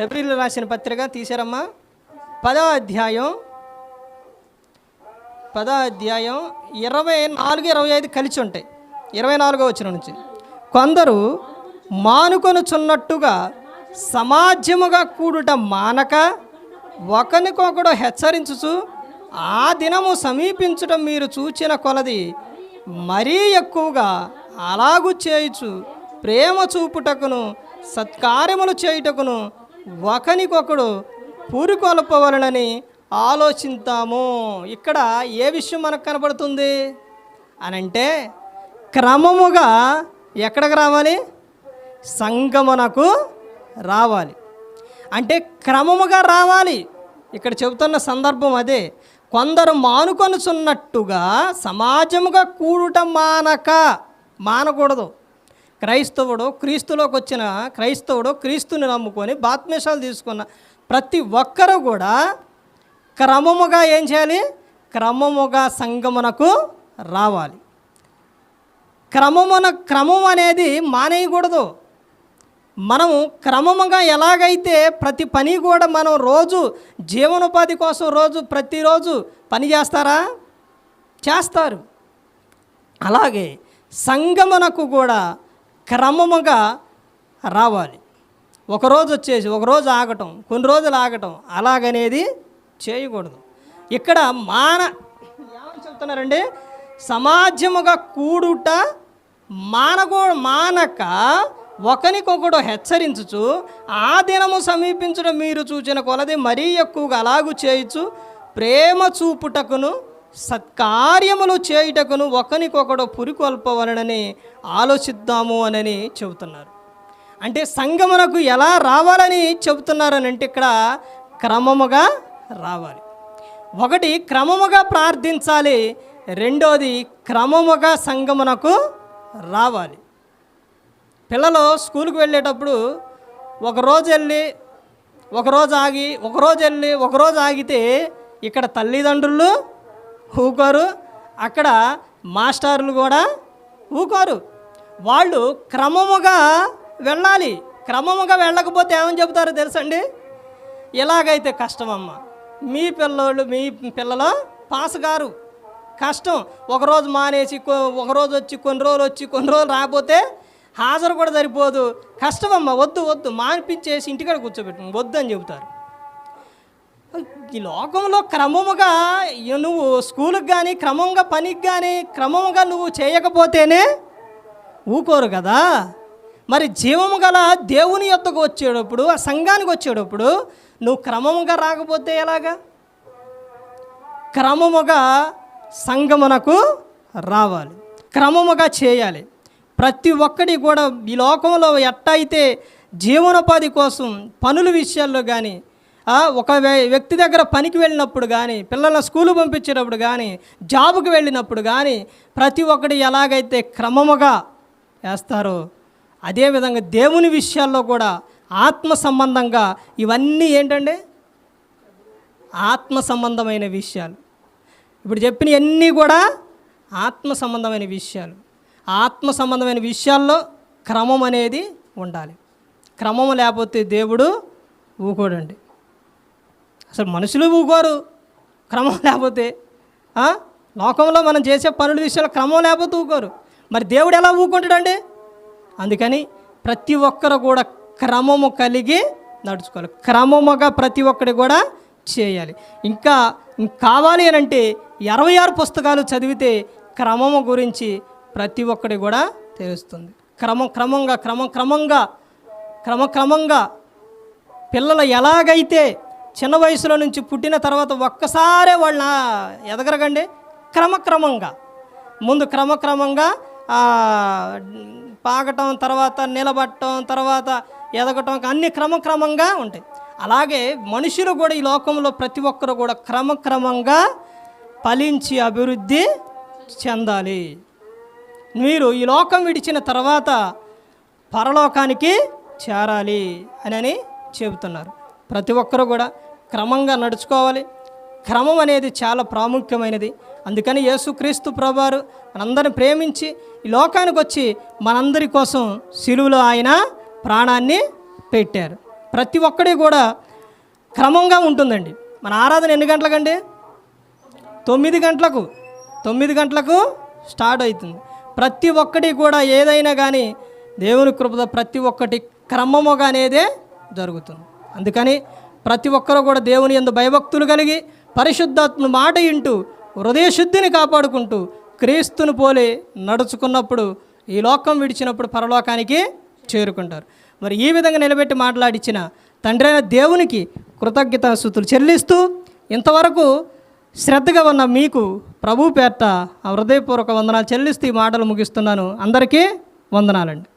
April రాసిన పత్రిక తీసారమ్మా. పదో అధ్యాయం. పదో అధ్యాయం ఇరవై నాలుగు ఇరవై ఐదు కలిసి ఉంటాయి. ఇరవై నాలుగో వచ్చిన నుంచి. కొందరు మానుకొనుచున్నట్టుగా సమాజముగా కూడుట మానక ఒకరికొకడు హెచ్చరించుచు ఆ దినము సమీపించడం మీరు చూచిన కొలది మరీ ఎక్కువగా అలాగు చేయుచు ప్రేమ చూపుటకును సత్కార్యములు చేయుటకును ఒకనికొకడు పూరుకొల్పవలనని ఆలోచిస్తాము ఇక్కడ ఏ విషయం మనకు కనపడుతుంది? అని అంటే క్రమముగా ఎక్కడికి రావాలి? సంగమునకు రావాలి. అంటే క్రమముగా రావాలి. ఇక్కడ చెబుతున్న సందర్భం అదే. కొందరు మానుకొనుచున్నట్టుగా సమాజముగా కూడుట మానక మానకూడదు. క్రైస్తవుడు క్రీస్తులోకి వచ్చిన క్రైస్తవుడు క్రీస్తుని నమ్ముకొని బాత్మేషాలు తీసుకున్న ప్రతి ఒక్కరూ కూడా క్రమముగా ఏం చేయాలి? క్రమముగా సంగమునకు రావాలి. క్రమమున క్రమం అనేది మానేయకూడదు. మనము క్రమముగా ఎలాగైతే ప్రతి పని కూడా మనం రోజు జీవనోపాధి కోసం రోజు ప్రతిరోజు పని చేస్తారా? చేస్తారు. అలాగే సంగమనకు కూడా క్రమముగా రావాలి. ఒకరోజు వచ్చేసి ఒకరోజు ఆగటం కొన్ని రోజులు ఆగటం అలాగనేది చేయకూడదు. ఇక్కడ మాన ఏమని చెప్తున్నారండి? సమాజముగా కూడుట మానకూ మానక ఒకనికొకడు హెచ్చరించుచు ఆ దినము సమీపించడం మీరు చూచిన కొలది మరీ ఎక్కువగా అలాగు చేయొచ్చు ప్రేమ చూపుటకును సత్కార్యములు చేయుటకును ఒకనికొకడు పురికొల్పవలనని ఆలోచిద్దాము అని చెబుతున్నారు. అంటే సంగమునకు ఎలా రావాలని చెబుతున్నారని అంటే ఇక్కడ క్రమముగా రావాలి. ఒకటి క్రమముగా ప్రార్థించాలి రెండోది క్రమముగా సంగమునకు రావాలి. పిల్లలు స్కూల్కి వెళ్ళేటప్పుడు ఒకరోజు వెళ్ళి ఒకరోజు ఆగి ఒకరోజు వెళ్ళి ఒకరోజు ఆగితే ఇక్కడ తల్లిదండ్రులు ఊకోరు అక్కడ మాస్టర్లు కూడా ఊకోరు. వాళ్ళు క్రమముగా వెళ్ళాలి. క్రమముగా వెళ్ళకపోతే ఏమని చెబుతారో తెలుసండి? ఇలాగైతే కష్టమమ్మ. మీ పిల్లోళ్ళు మీ పిల్లలు పాస్ గారు. కష్టం. ఒకరోజు మానేసి ఒకరోజు వచ్చి కొన్ని రోజులు వచ్చి కొన్ని రోజులు రాకపోతే హాజరు కూడా సరిపోదు. కష్టమమ్మ వద్దు వద్దు. మానిపించేసి ఇంటికాడ కూర్చోబెట్టు. వద్దు అని చెబుతారు. ఈ లోకంలో క్రమముగా నువ్వు స్కూల్కి కానీ క్రమంగా పనికి కానీ క్రమంగా నువ్వు చేయకపోతేనే ఊకోరు కదా? మరి జీవము గల దేవుని యొద్దకు వచ్చేటప్పుడు ఆ సంఘానికి వచ్చేటప్పుడు నువ్వు క్రమముగా రాకపోతే ఎలాగా? క్రమముగా సంఘమునకు రావాలి. క్రమముగా చేయాలి. ప్రతి ఒక్కడి కూడా ఈ లోకంలో ఎట్టయితే జీవనోపాధి కోసం పనుల విషయాల్లో కానీ ఒక వ్య- వ్యక్తి దగ్గర పనికి వెళ్ళినప్పుడు కానీ పిల్లల స్కూలు పంపించేటప్పుడు కానీ జాబుకి వెళ్ళినప్పుడు కానీ ప్రతి ఒక్కటి ఎలాగైతే క్రమముగా వేస్తారో అదేవిధంగా దేవుని విషయాల్లో కూడా ఆత్మ సంబంధంగా ఇవన్నీ ఏంటండి? ఆత్మ సంబంధమైన విషయాలు. ఇప్పుడు చెప్పినవన్నీ కూడా ఆత్మ సంబంధమైన విషయాలు. ఆత్మ సంబంధమైన విషయాల్లో క్రమం అనేది ఉండాలి. క్రమం లేకపోతే దేవుడు ఊకోడండి. అసలు మనుషులు ఊకోరు. క్రమం లేకపోతే లోకంలో మనం చేసే పనుల విషయాలు క్రమం లేకపోతే ఊకోరు. మరి దేవుడు ఎలా ఊకుంటాడండి? అందుకని ప్రతి ఒక్కరు కూడా క్రమము కలిగి నడుచుకోవాలి. క్రమముగా ప్రతి ఒక్కటి కూడా చేయాలి. ఇంకా కావాలి అని అంటే ఇరవై ఆరు పుస్తకాలు చదివితే క్రమము గురించి ప్రతి ఒక్కటి కూడా తెలుస్తుంది. క్రమం క్రమంగా క్రమం క్రమంగా క్రమక్రమంగా పిల్లలు ఎలాగైతే చిన్న వయసులో నుంచి పుట్టిన తర్వాత ఒక్కసారే వాళ్ళ ఎదగరగండి? క్రమక్రమంగా ముందు క్రమక్రమంగా పాగటం తర్వాత నిలబట్టడం తర్వాత ఎదగటం అన్ని క్రమక్రమంగా ఉంటాయి. అలాగే మనుషులు కూడా ఈ లోకంలో ప్రతి ఒక్కరు కూడా క్రమక్రమంగా ఫలించి అభివృద్ధి చెందాలి. మీరు ఈ లోకం విడిచిన తర్వాత పరలోకానికి చేరాలి అని అని చెబుతున్నారు. ప్రతి ఒక్కరు కూడా క్రమంగా నడుచుకోవాలి. క్రమం అనేది చాలా ప్రాముఖ్యమైనది. అందుకని యేసుక్రీస్తు ప్రభువారు మనందరిని ప్రేమించి ఈ లోకానికి వచ్చి మనందరి కోసం సిలువలో ఆయన ప్రాణాన్ని పెట్టారు. ప్రతి ఒక్కడి కూడా క్రమంగా ఉంటుందండి. మన ఆరాధన ఎన్ని గంటలకండి? తొమ్మిది గంటలకు. తొమ్మిది గంటలకు స్టార్ట్ అవుతుంది. ప్రతి ఒక్కటి కూడా ఏదైనా కానీ దేవుని కృపద ప్రతి ఒక్కటి క్రమముగా అనేదే జరుగుతుంది. అందుకని ప్రతి ఒక్కరూ కూడా దేవుని ఎందు భయభక్తులు కలిగి పరిశుద్ధాత్మ మాట ఇంటూ హృదయశుద్ధిని కాపాడుకుంటూ క్రీస్తుని పోలే నడుచుకున్నప్పుడు ఈ లోకం విడిచినప్పుడు పరలోకానికి చేరుకుంటారు. మరి ఈ విధంగా నిలబెట్టి మాట్లాడిచ్చిన తండ్రి అయిన దేవునికి కృతజ్ఞతాస్థుతులు చెల్లిస్తూ ఇంతవరకు శ్రద్ధగా ఉన్న మీకు ప్రభు పేర్ట ఆ హృదయపూర్వక వందనాలు చెల్లిస్తూ ఈ మాటలు ముగిస్తున్నాను. అందరికీ వందనాలండి.